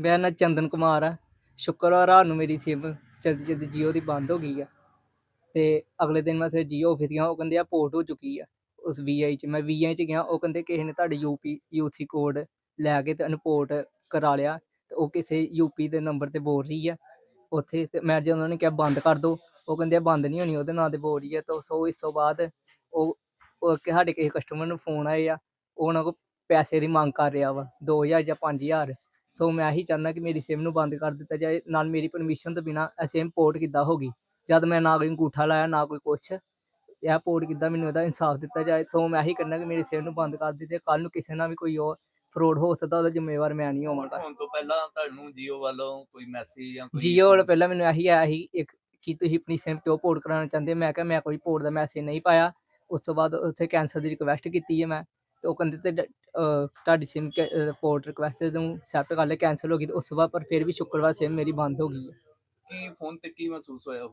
ਮੇਰਾ ਨਾਂ ਚੰਦਨ ਕੁਮਾਰ ਆ। ਸ਼ੁੱਕਰਵਾਰ ਰਾਤ ਨੂੰ ਮੇਰੀ ਸਿਮ ਜਲਦੀ ਜਲਦੀ ਜੀਓ ਦੀ ਬੰਦ ਹੋ ਗਈ ਆ। ਤੇ ਅਗਲੇ ਦਿਨ ਮੈਂ ਫਿਰ ਜੀਓ ਆਫਿਸ ਗਿਆ, ਉਹ ਕਹਿੰਦੇ ਆ ਪੋਰਟ ਹੋ ਚੁੱਕੀ ਆ ਉਸ ਵੀਆਈ ਚ। ਮੈਂ ਵੀਆਈ ਚ ਗਿਆ, ਉਹ ਕਹਿੰਦੇ ਕਿਸੇ ਨੇ ਤੁਹਾਡੇ ਯੂਪੀ ਯੂਸੀ ਕੋਡ ਲੈ ਕੇ ਤੇ ਅਨਪੋਰਟ ਕਰਾ ਲਿਆ ਤੇ ਉਹ ਕਿਸੇ ਯੂਪੀ ਦੇ ਨੰਬਰ ਤੇ ਬੋਲ ਰਹੀ ਆ ਉੱਥੇ ਤੇ ਮੈਂ ਜਦੋਂ ਉਹਨਾਂ ਨੇ ਕਿਹਾ ਬੰਦ ਕਰ ਦਿਓ ਉਹ ਕਹਿੰਦੇ ਆ ਬੰਦ ਨਹੀਂ ਹੋਣੀ, ਉਹਦੇ ਨਾਂ ਤੇ ਬੋਲ ਰਹੀ ਆ ਤਾਂ ਸੋ ਇਸ ਤੋਂ ਬਾਅਦ ਉਹ ਉਹ ਸਾਡੇ ਕਿਸੇ ਕਸਟਮਰ ਨੂੰ ਫੋਨ ਆਏ ਆ, ਉਹ ਉਹਨਾਂ ਕੋਲ ਪੈਸੇ ਦੀ ਮੰਗ ਕਰ ਰਿਹਾ ਵਾ 2000 ਜਾਂ 5000 ਸੋ ਮੈਂ ਇਹੀ ਚਾਹੁੰਦਾ ਕਿ ਮੇਰੀ ਸਿਮ ਨੂੰ ਬੰਦ ਕਰ ਦਿੱਤਾ ਜਾਏ ਨਾਲ ਮੇਰੀ ਪਰਮਿਸ਼ਨ ਤੋਂ ਬਿਨਾ ਇਹ ਸਿਮ ਪੋਰਟ ਕਿੱਦਾਂ ਹੋ ਗਈ? ਜਦ ਮੈਂ ਨਾ ਕੋਈ ਅੰਗੂਠਾ ਲਾਇਆ ਨਾ ਕੋਈ ਕੁਛ ਇਹ ਪੋਰਟ ਕਿੱਦਾਂ ਮੈਨੂੰ ਇਹਦਾ ਇਨਸਾਫ ਦਿੱਤਾ ਜਾਏ? ਸੋ ਮੈਂ ਇਹੀ ਕਰਨਾ ਕਿ ਮੇਰੀ ਸਿਮ ਨੂੰ ਬੰਦ ਕਰ ਦਿੱਤੇ ਕੱਲ ਨੂੰ ਕਿਸੇ ਨਾਲ ਵੀ ਕੋਈ ਹੋਰ ਫਰੋਡ ਹੋ ਸਕਦਾ ਉਹਦਾ ਜ਼ਿੰਮੇਵਾਰ ਮੈਂ ਨਹੀਂ ਹੋਵਾਂਗਾ। ਹੁਣ ਤੋਂ ਪਹਿਲਾਂ ਤੁਹਾਨੂੰ ਜੀਓ ਵੱਲੋਂ ਕੋਈ ਮੈਸੇਜ ਜਾਂ ਕੋਈ ਜੀਓ ਵਾਲਾ ਪਹਿਲਾਂ ਮੈਨੂੰ ਇਹੀ ਆਇਆ ਸੀ ਇੱਕ ਕਿ ਤੁਸੀਂ ਆਪਣੀ ਸਿਮ ਕਿਉਂ ਪੋਰਟ ਕਰਾਉਣਾ ਚਾਹੁੰਦੇ? ਮੈਂ ਕਿਹਾ ਮੈਂ ਕੋਈ ਪੋਰਟ ਦਾ ਮੈਸੇਜ ਨਹੀਂ ਪਾਇਆ। ਉਸ ਤੋਂ ਬਾਅਦ ਉੱਥੇ ਕੈਂਸਲ ਦੀ ਰਿਕੁਐਸਟ ਕੀਤੀ ਹੈ ਮੈਂ। ਤੇ ਉਹ ਕਹਿੰਦੇ ਤੇ ਤੁਹਾਡੀ ਸਿਮ ਪੋਰਟ ਰਿਕੁਐਸਟ ਨੂੰ ਐਕਸੈਪਟ ਕਰ ਲਿਆ ਕੈਂਸਲ ਹੋ ਗਈ ਤੇ ਉਸ ਤੋਂ ਬਾਅਦ ਪਰ ਫਿਰ ਵੀ ਸ਼ੁੱਕਰਵਾਰ ਸਿਮ ਮੇਰੀ ਬੰਦ ਹੋ ਗਈ ਹੈ। ਕੀ ਫੋਨ ਤੇ ਕੀ ਮਹਿਸੂਸ ਹੋਇਆ?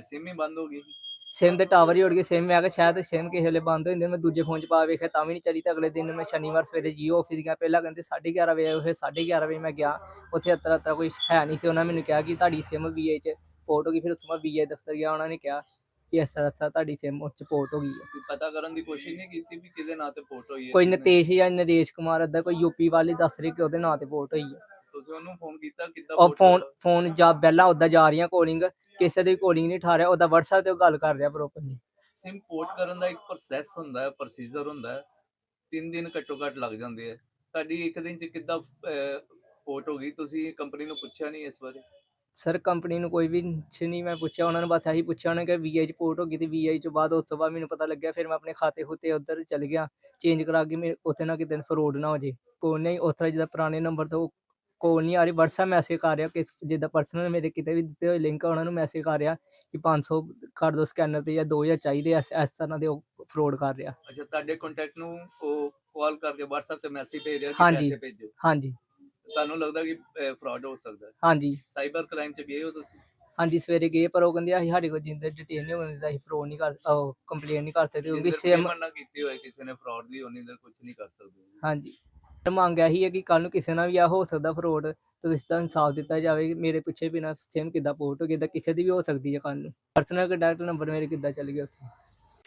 ਸਿਮ ਹੀ ਬੰਦ ਹੋ ਗਈ? ਸਿਮ ਦੇ ਟਾਵਰ ਹੀ ਉੜ ਗਏ ਸਿਮ ਮੈਂ ਕਿਹਾ ਸ਼ਾਇਦ ਸਿਮ ਕਿਸੇ ਵੇਲੇ ਬੰਦ ਹੋ ਜਾਂਦੇ ਮੈਂ ਦੂਜੇ ਫੋਨ 'ਚ ਪਾ ਵੇਖਿਆ ਤਾਂ ਵੀ ਨਹੀਂ ਚੱਲੀ ਤਾਂ ਅਗਲੇ ਦਿਨ ਮੈਂ ਸ਼ਨੀਵਾਰ ਸਵੇਰੇ ਜੀਓ ਆਫਿਸ ਗਿਆ ਪਹਿਲਾਂ ਕਹਿੰਦੇ 11:30 ਵਜੇ ਉਹ 11:30 ਵਜੇ ਮੈਂ ਗਿਆ ਉੱਥੇ ਅਤਰਾ ਅਤਰਾ ਕੋਈ ਹੈ ਨਹੀਂ ਤੇ ਉਹਨਾਂ ਮੈਨੂੰ ਕਿਹਾ ਕਿ ਤੁਹਾਡੀ ਸਿਮ ਵੀਏ 'ਚ ਹੋ ਗਈ ਫਿਰ ਉਸ ਤੋਂ ਬਾਅਦ ਵੀਏ ਦਫ਼ਤਰ ਗਿਆ ਉਹਨਾਂ ਨੇ ਕਿਹਾ ਕਿ ਇਸ ਤਰ੍ਹਾਂ ਤਰ੍ਹਾਂ ਤੁਹਾਡੀ ਸਿਮ ਉਸ 'ਚ ਪੋਰਟ ਹੋ ਗਈ ਹੈ। ਕੋਈ ਪਤਾ ਕਰਨ ਦੀ ਕੋਸ਼ਿਸ਼ ਨਹੀਂ ਕੀਤੀ ਵੀ ਕਿਹਦੇ ਨਾਂ ਤੇ ਪੋਰਟ ਹੋਈ ਹੈ ਕੋਈ ਨਤੇਸ਼ ਜਾਂ ਨਰੇਸ਼ ਕੁਮਾਰ ਅੱਦਾ ਕੋਈ ਯੂਪੀ ਵਾਲੀ ਦੱਸ ਰਹੀ ਕਿ ਉਹਦੇ ਨਾਂ ਤੇ ਪੋਰਟ ਹੋਈ ਹੈ। ਤੁਸੀਂ ਉਹਨੂੰ ਫੋਨ ਕੀਤਾ ਕਿੱਦਾਂ ਉਹ ਫੋਨ? ਫੋਨ ਜਾ ਬੈਲਾਂ ਉੱਦਾਂ ਜਾ ਰਹੀਆਂ ਕਾਲਿੰਗ ਕਿਸੇ ਦੀ ਕਾਲਿੰਗ ਨਹੀਂ ਠਾ ਰਿਹਾ ਉਹਦਾ WhatsApp ਤੇ ਉਹ ਗੱਲ ਕਰ ਰਿਹਾ ਪ੍ਰੋਪਰਲੀ ਸਿਮ ਪੋਰਟ ਕਰਨ ਦਾ ਇੱਕ ਪ੍ਰੋਸੈਸ ਹੁੰਦਾ ਹੈ ਪ੍ਰੋਸੀਜਰ ਹੁੰਦਾ ਹੈ। ਤਿੰਨ ਦਿਨ ਘੱਟੋ ਘੱਟ ਲੱਗ ਜਾਂਦੇ ਆ ਤੁਹਾਡੀ ਇੱਕ ਦਿਨ ਚ ਕਿੱਦਾਂ ਪੋਰਟ ਹੋ ਗਈ? ਤੁਸੀਂ ਕੰਪਨੀ ਨੂੰ ਪੁੱਛਿਆ ਨਹੀਂ ਇਸ ਬਾਰੇ? ਸਰ ਕੰਪਨੀ ਨੂੰ ਕੋਈ ਵੀ ਕੁਛ ਨਹੀਂ ਮੈਂ ਪੁੱਛਿਆ ਉਹਨਾਂ ਨੇ ਬਸ ਇਹੀ ਪੁੱਛਿਆ ਉਹਨੇ ਕਿ ਵੀਆਈ ਚ ਪੋਰਟ ਹੋ ਗਈ ਤੇ ਵੀਆਈ ਤੋਂ ਬਾਅਦ ਉਸ ਤੋਂ ਬਾਅਦ ਮੈਨੂੰ ਪਤਾ ਲੱਗਿਆ ਫਿਰ ਮੈਂ ਆਪਣੇ ਖਾਤੇ ਖੁੱਤੇ ਉੱਧਰ ਚਲ ਗਿਆ ਚੇਂਜ ਕਰਾ ਕੇ ਮੇਰੇ ਉੱਥੇ ਨਾ ਕਿਤੇ ਫਰੋਡ ਨਾ ਹੋ ਜੇ। ਕੋਈ ਨਹੀਂ ਉਸ ਤਰ੍ਹਾਂ ਜਿੱਦਾਂ ਪੁਰਾਣੇ ਨੰਬਰ ਤੋਂ ਕੋਲ ਨਹੀਂ ਆ ਰਹੀ WhatsApp ਮੈਸੇਜ ਕਰ ਰਿਹਾ ਕਿ ਜਿੱਦਾਂ ਪਰਸਨਲ ਮੇਰੇ ਕਿਤੇ ਵੀ ਦਿੱਤੇ ਹੋਏ ਲਿੰਕ ਉਹਨਾਂ ਨੂੰ ਮੈਸੇਜ ਕਰ ਰਿਹਾ ਕਿ 500 ਕਰ ਦੋ ਸਕੈਨਰ ਤੇ ਜਾਂ 2000 ਚਾਹੀਦੇ ਆ, ਇਸ ਤਰ੍ਹਾਂ ਦੇ ਫਰੋਡ ਕਰ ਰਿਹਾ। ਅੱਛਾ ਤੁਹਾਡੇ ਕੰਟੈਕਟ ਨੂੰ ਉਹ ਕਾਲ ਕਰਕੇ WhatsApp ਤੇ ਮੈਸੇਜ ਭੇਜ ਰਿਹਾ ਕਿ। ਪੈਸੇ ਭੇਜੋ। ਹਾਂਜੀ। ਤੁਹਾਨੂੰ ਲੱਗਦਾ ਕਿ ਫਰਾਡ ਹੋ ਸਕਦਾ ਹੈ? ਹਾਂਜੀ। ਸਾਈਬਰ ਕ੍ਰਾਈਮ ਚ ਗਏ ਹੋ ਤੁਸੀਂ? ਹਾਂਜੀ ਸਵੇਰੇ ਗਏ ਪਰ ਉਹ ਕਹਿੰਦੇ ਅਸੀਂ ਸਾਡੇ ਕੋਲ ਜਿੰਦੇ ਡਿਟੇਲ ਨਹੀਂ ਹੋਣੀ ਤਾਂ ਅਸੀਂ ਫਰੋਡ ਨਹੀਂ ਕਰ ਉਹ ਕੰਪਲੇਨ ਨਹੀਂ ਕਰ ਸਕਦੇ ਕਿਉਂਕਿ ਜਿੰਦਰ ਸੇਮ payment ਨਾ ਕੀਤੀ ਹੋਏ ਕਿਸੇ ਨੇ ਫਰਾਡ ਲਈ ਉਹਨੀ ਦਰ ਕੁਝ ਨਹੀਂ ਕਰ ਸਕਦੇ। ਹਾਂਜੀ। ਤੇ ਮੰਗ ਇਹੀ ਹੈ ਕਿ ਕੱਲ ਨੂੰ ਕਿਸੇ ਨਾਲ ਵੀ ਆ ਹੋ ਸਕਦਾ ਫਰੋਡ ਤੇ ਇਸ ਦਾ ਇਨਸਾਫ ਦਿੱਤਾ ਜਾਵੇ ਮੇਰੇ ਪਿੱਛੇ ਬਿਨਾ ਸੇਮ ਕਿੱਦਾਂ ਪੋਰਟ ਹੋ ਗਿਆ ਤਾਂ ਕਿਸੇ ਦੀ ਵੀ ਹੋ ਸਕਦੀ ਹੈ ਕੱਲ ਨੂੰ। ਪਰਸਨਲ ਕੰਟੈਕਟ ਨੰਬਰ ਮੇਰੇ ਕਿੱਦਾਂ ਚੱਲ ਗਿਆ ਉੱਥੇ?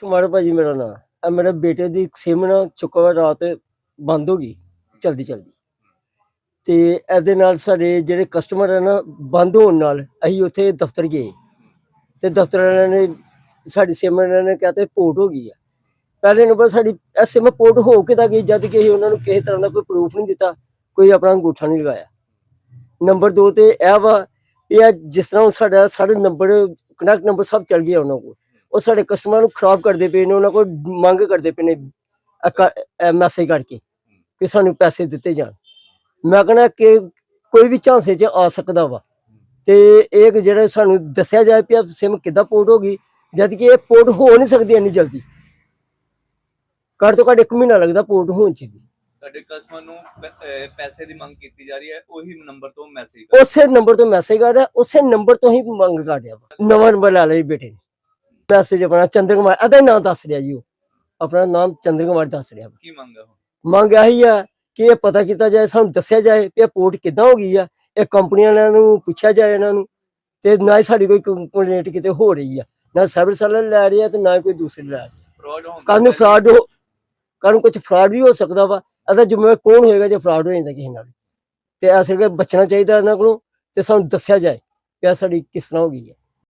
ਕੁਮਾਰ ਭਾਜੀ ਮੇਰਾ ਨਾਮ ਆ ਮੇਰੇ ਬੇਟੇ ਦੀ ਸਿਮ ਨਾ ਚੁੱਕਵਾ ਰਾਤ ਬੰਦ ਹੋ ਗਈ ਚਲਦੀ ਚਲਦੀ ਤੇ ਇਹਦੇ ਨਾਲ ਸਾਡੇ ਜਿਹੜੇ ਕਸਟਮਰ ਹੈ ਨਾ, ਬੰਦ ਹੋਣ ਨਾਲ ਅਸੀਂ ਉੱਥੇ ਦਫ਼ਤਰ ਗਏ। ਤੇ ਦਫ਼ਤਰ ਵਾਲਿਆਂ ਨੇ, ਸਾਡੀ ਸਿਮ ਇਹਨਾਂ ਨੇ ਕਿਹਾ ਤੇ ਪੋਰਟ ਹੋ ਗਈ ਆ। ਪਹਿਲੇ ਨੰਬਰ ਸਾਡੀ ਇਹ ਸਿਮ ਪੋਰਟ ਹੋ ਕੇ ਤਾਂ ਗਈ, ਜਦ ਕਿ ਅਸੀਂ ਉਹਨਾਂ ਨੂੰ ਕਿਸੇ ਤਰ੍ਹਾਂ ਦਾ ਕੋਈ ਪ੍ਰੂਫ ਨਹੀਂ ਦਿੱਤਾ, ਕੋਈ ਆਪਣਾ ਅੰਗੂਠਾ ਨਹੀਂ ਲਗਾਇਆ। ਨੰਬਰ 2 ਤੇ ਇਹ ਵਾ, ਇਹ ਜਿਸ ਤਰ੍ਹਾਂ ਸਾਡਾ, ਸਾਡੇ ਨੰਬਰ ਕਨੈਕਟ ਨੰਬਰ ਸਭ ਚੱਲ ਗਿਆ ਉਹਨਾਂ ਕੋਲ। ਉਹ ਸਾਡੇ ਕਸਟਮਰ ਨੂੰ ਖਰਾਬ ਕਰਦੇ ਪਏ ਨੇ, ਉਹਨਾਂ ਕੋਲ ਮੰਗ ਕਰਦੇ ਪਏ ਨੇ ਮੈਸੇਜ ਕਰਕੇ ਕਿ ਸਾਨੂੰ ਪੈਸੇ ਦਿੱਤੇ ਜਾਣ। ਮੈਂ ਕਹਿੰਦਾ ਕਿ ਕੋਈ ਵੀ ਝਾਂਸੇ 'ਚ ਆ ਸਕਦਾ ਵਾ। ਤੇ ਇਹ ਜਿਹੜਾ ਸਾਨੂੰ ਦੱਸਿਆ ਜਾਏ ਕਿ ਸਿਮ ਕਿੱਦਾਂ ਪੋਰਟ ਹੋ ਗਈ ਜਦ ਕਿ ਇਹ ਪੋਰਟ ਹੋ ਨਹੀਂ ਸਕਦੀ ਇੰਨੀ ਜਲਦੀ। ਘੱਟ ਤੋਂ ਘੱਟ ਇੱਕ ਮਹੀਨਾ ਲੱਗਦਾ ਪੋਰਟ ਹੋਣ 'ਚ ਵੀ। ਤੁਹਾਡੇ ਕਸਟਮਰ ਨੂੰ ਪੈਸੇ ਦੀ ਮੰਗ ਕੀਤੀ ਜਾ ਰਹੀ ਹੈ ਉਹੀ ਨੰਬਰ ਤੋਂ ਮੈਸੇਜ ਕਰ ਉਸੇ ਨੰਬਰ ਤੋਂ ਮੈਸੇਜ ਆ ਰਿਹਾ ਉਸੇ ਨੰਬਰ ਤੋਂ ਹੀ ਮੰਗ ਕਰ ਰਿਹਾ ਵਾ। ਨਵਾਂ ਨੰਬਰ ਲੈ ਜੀ ਬੇਟੇ ਨੇ। ਮੈਸੇਜ ਆਪਣਾ ਚੰਦਰ ਕੁਮਾਰ ਇਹਦਾ ਨਾਮ ਦੱਸ ਰਿਹਾ ਜੀ ਉਹ। ਆਪਣਾ ਨਾਮ ਚੰਦਰ ਕੁਮਾਰ ਦੱਸ ਰਿਹਾ ਕੀ ਮੰਗ ਮੰਗ ਆਹੀ ਆ ਕਿ ਇਹ ਪਤਾ ਕੀਤਾ ਜਾਏ ਸਾਨੂੰ ਦੱਸਿਆ ਜਾਏ ਕਿ ਇਹ ਪੋਰਟ ਕਿੱਦਾਂ ਹੋ ਗਈ ਆ ਇਹ ਕੰਪਨੀਆਂ ਵਾਲਿਆਂ ਨੂੰ ਪੁੱਛਿਆ ਜਾਏ ਇਹਨਾਂ ਨੂੰ ਤੇ ਨਾ ਹੀ ਸਾਡੀ ਕੋਈ ਕੰਪਲੇਂਟ ਕਿਤੇ ਹੋ ਰਹੀ ਆ ਨਾ ਸਰਵਿਸ ਵਾਲੇ ਲੈ ਰਹੇ ਆ ਤੇ ਨਾ ਕੋਈ ਦੂਸਰੇ ਲੈ ਰਹੇ। ਕੱਲ ਨੂੰ ਫਰਾਡ ਹੋ ਕੱਲ ਨੂੰ ਕੁਝ ਫਰਾਡ ਵੀ ਹੋ ਸਕਦਾ ਵਾ ਇਹਦਾ ਜ਼ਿੰਮੇਵਾਰ ਕੌਣ ਹੋਏਗਾ ਜੇ ਫਰਾਡ ਹੋ ਜਾਂਦਾ ਕਿਸੇ ਨਾਲ? ਤੇ ਅਸਲ ਵਿੱਚ ਬਚਣਾ ਚਾਹੀਦਾ ਇਹਨਾਂ ਕੋਲੋਂ ਤੇ ਸਾਨੂੰ ਦੱਸਿਆ ਜਾਏ ਕਿ ਸਾਡੀ ਕਿਸ ਤਰ੍ਹਾਂ ਹੋ ਗਈ ਹੈ